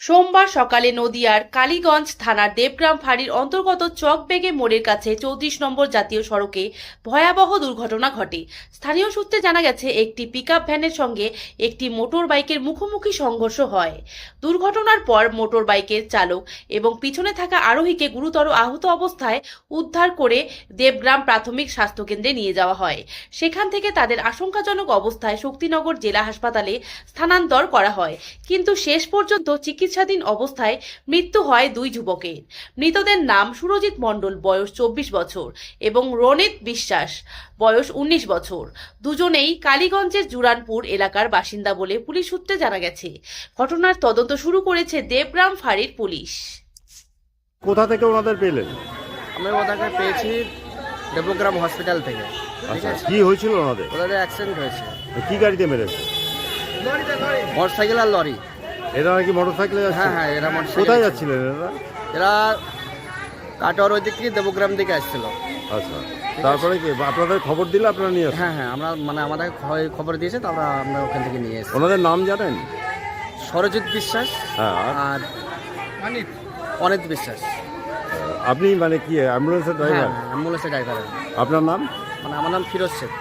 সোমবার সকালে নদিয়ার কালীগঞ্জ থানার দেবগ্রাম ফাঁড়ির অন্তর্গত চকবেগে মোড়ের কাছে চৌত্রিশ নম্বর জাতীয় সড়কে ভয়াবহ দুর্ঘটনা ঘটে। স্থানীয় সূত্রে জানা গেছে, একটি পিকআপ ভ্যানের সঙ্গে একটি মোটর বাইকের মুখোমুখি সংঘর্ষ হয়। দুর্ঘটনার পর মোটর বাইকের চালক এবং পিছনে থাকা আরোহীকে গুরুতর আহত অবস্থায় উদ্ধার করে দেবগ্রাম প্রাথমিক স্বাস্থ্যকেন্দ্রে নিয়ে যাওয়া হয়। সেখান থেকে তাদের আশঙ্কাজনক অবস্থায় শক্তিনগর জেলা হাসপাতালে স্থানান্তর করা হয়। কিন্তু শেষ পর্যন্ত চিকিৎসাধীন অবস্থায় মৃত্যু হয় দুই যুবকের। মৃতদের নাম সুরজিৎ মণ্ডল বয়স চব্বিশ বছর এবং রনিত বিশ্বাস বয়স উনিশ বছর। দুজনেই কালীগঞ্জের জুরানপুর এলাকার বাসিন্দা বলে পুলিশ সূত্রে জানা গেছে। ঘটনার তদন্ত শুরু করেছে দেবগ্রাম ফাঁড়ির পুলিশ। কোথা থেকে ওনাদের পেলেন? আমি ওদেরকে পেয়েছি দেবগ্রাম হসপিটাল থেকে। আচ্ছা কি হয়েছিল ওনাদের? ওদের অ্যাক্সিডেন্ট হয়েছে। কি গাড়িতে মেরেছে? মোটর সাইকেল আর লরি। এরা নাকি মোটর সাইকেলে হ্যাঁ যাচ্ছে? হ্যাঁ এরা মোটর কোথায় যাচ্ছিলেন এরা? এরা কাটোয়ার ওই দিক থেকে দেবগ্রাম দিকে আসছিল। আচ্ছা তারপরে কি আপনাদের খবর দিলে আপনারা নিয়ে আসেন? হ্যাঁ হ্যাঁ আমরা মানে আমাদের খ- খবর দিয়েছে তারপর আমরা ওখান থেকে নিয়ে এসেছি। ওনাদের নাম জানেন? সরজিৎ বিশ্বাস হ্যাঁ আর? আর অনিত বিশ্বাস। আপনি মানে কি অ্যাম্বুলেন্সের হ্যাঁ ড্রাইভার? অ্যাম্বুলেন্সের ড্রাইভার। আপনার নাম? মানে আমার নাম ফিরোজ শেখ।